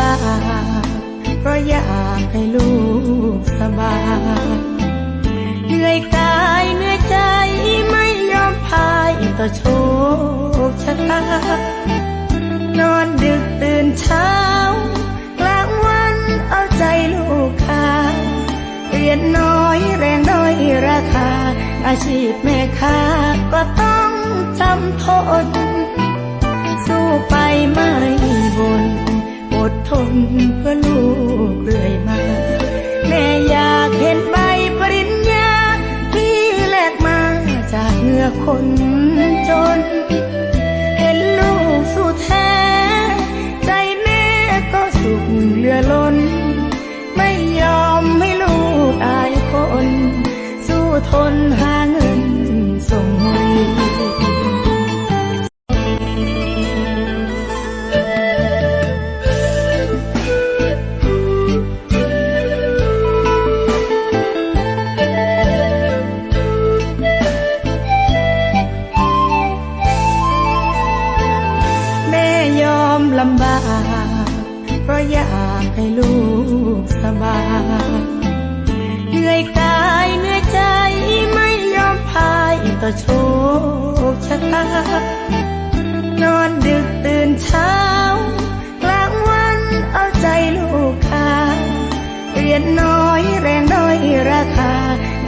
บากเพราะอยากให้ลูกสบายเหนื่อยกายเหนื่อยใจไม่ยอมพายต่อโชคชะตานอนดึกตื่นเช้ากลางวันเอาใจลูกค้าเรียนน้อยแรงด้อยราคา อาชีพแม่ค้าก็ต้องจำทนสู้ไปไม่ คนจน เห็นลูกสู้แท้ ใจแม่ก็สุขเหลือล้น ไม่ยอมให้ลูกอายคน สู้ทนหาเงิน เพราะอยากให้ลูกสบายเหนื่อยกายเหนื่อยใจไม่ยอมพายต่อโชคชะตานอนดึกตื่นเช้ากลางวันเอาใจลูกค้าเรียนน้อยแรงด้อยราคา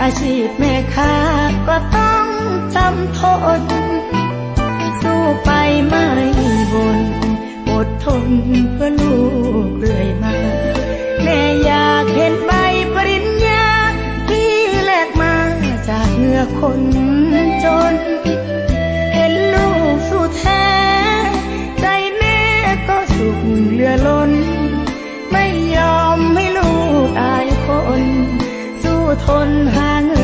อาชีพแม่ค้าก็ต้องจำทนสู้ไปไม่ คนจน เห็นลูกสู้แท้ ใจแม่ก็สุขเหลือล้น ไม่ยอมให้ลูกอายคน สู้ทนหาเงิ